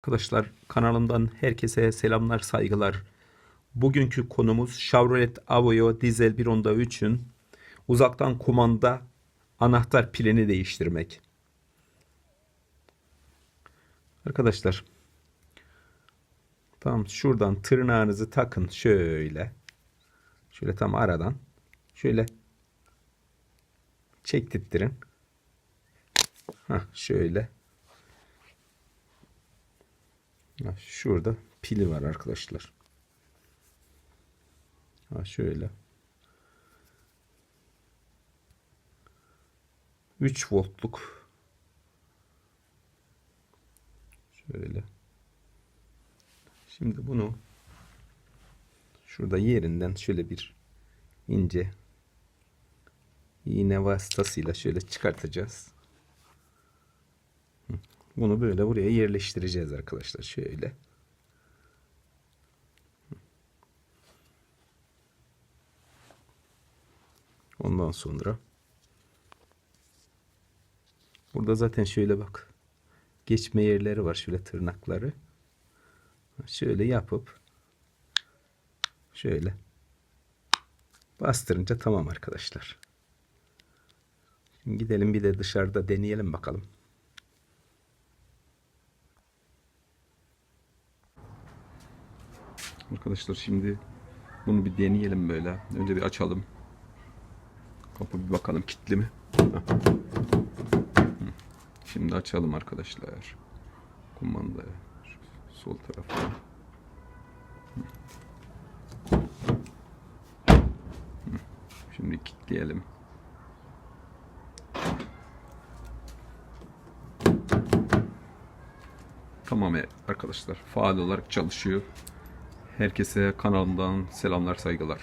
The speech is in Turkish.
Arkadaşlar kanalımdan herkese selamlar saygılar. Bugünkü konumuz Chevrolet Aveo dizel 1.3'ün uzaktan kumanda anahtar pilini değiştirmek. Arkadaşlar tam şuradan tırnağınızı takın şöyle. Şöyle tam aradan şöyle çektirttirin. Hah şöyle. Ha, Şurada pili var arkadaşlar. Ha şöyle. 3 voltluk. Şöyle. Şimdi bunu şurada yerinden şöyle bir ince iğne vasıtasıyla şöyle çıkartacağız. Bunu böyle buraya yerleştireceğiz arkadaşlar. Şöyle. Ondan sonra burada zaten şöyle bak. Geçme yerleri var. Şöyle tırnakları. Şöyle yapıp şöyle bastırınca tamam arkadaşlar. Şimdi gidelim bir de dışarıda deneyelim bakalım. Arkadaşlar şimdi bunu bir deneyelim böyle. Önce bir açalım. Kapı bir bakalım kilitli mi? Şimdi açalım arkadaşlar. Kumandayı. Şu sol. Hı. Şimdi kilitleyelim. Tamam arkadaşlar. Faal olarak çalışıyor. Herkese kanalımdan selamlar saygılar.